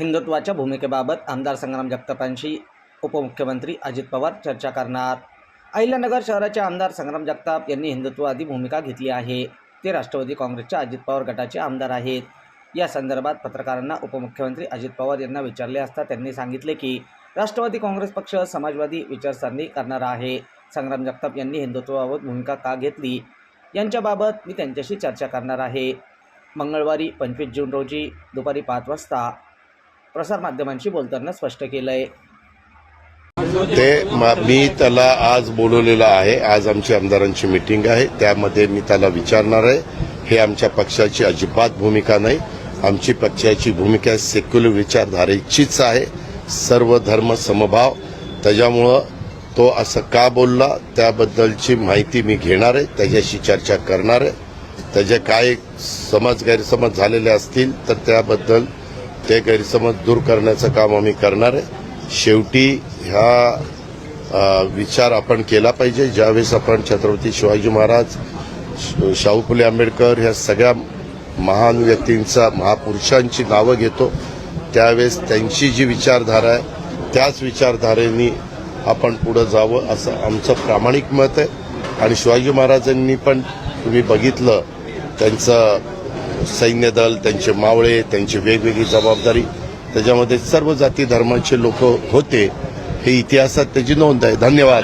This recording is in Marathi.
हिंदुत्वाच्या भूमिकेबाबत आमदार संग्राम जगतापांशी उपमुख्यमंत्री अजित पवार चर्चा करणार. अहिल्यानगर शहराचे आमदार संग्राम जगताप यांनी हिंदुत्ववादी भूमिका घेतली आहे. ते राष्ट्रवादी काँग्रेसच्या अजित पवार गटाचे आमदार आहेत. या संदर्भात पत्रकारांना उपमुख्यमंत्री अजित पवार यांना विचारले असता त्यांनी सांगितले की राष्ट्रवादी काँग्रेस पक्ष समाजवादी विचारसरणी करणारा आहे. संग्राम जगताप यांनी हिंदुत्वाबाबत भूमिका का घेतली? यांच्याबाबत मी त्यांच्याशी चर्चा करणार आहे. मंगळवारी पंचवीस जून रोजी दुपारी पाच वाजता प्रसारमाध्यमांशी बोलताना स्पष्ट केलं आहे ते मी त्याला आज बोलवलेलं आहे. आज आमची आमदारांची मिटिंग आहे. त्यामध्ये मी त्याला विचारणार आहे. हे आमच्या पक्षाची अजिबात भूमिका नाही. आमची पक्षाची भूमिका सेक्युलर विचारधारेचीच आहे. सर्व धर्म समभाव. त्याच्यामुळं तो असं का बोलला त्याबद्दलची माहिती मी घेणार आहे. त्याच्याशी चर्चा करणार आहे. त्याचे काय समज गैरसमज झालेले असतील तर त्याबद्दल ते गैरसमज दूर करण्याचं काम आम्ही करणार आहे. शेवटी ह्या विचार आपण केला पाहिजे. ज्यावेळेस आपण छत्रपती शिवाजी महाराज श- शाहू फुले आंबेडकर ह्या सगळ्या महान व्यक्तींचा महापुरुषांची नावं घेतो त्यावेळेस त्यांची जी विचारधारा आहे त्याच विचारधारेने आपण पुढं जावं असं आमचं प्रामाणिक मत आहे. आणि शिवाजी महाराजांनी पण तुम्ही बघितलं त्यांचं सैन्य दल त्यांचे मावळे त्यांची वेगवेगळी जबाबदारी. त्याच्यामध्ये सर्व जाती धर्माचे लोक होते. हे इतिहासात त्याची नोंद आहे. धन्यवाद.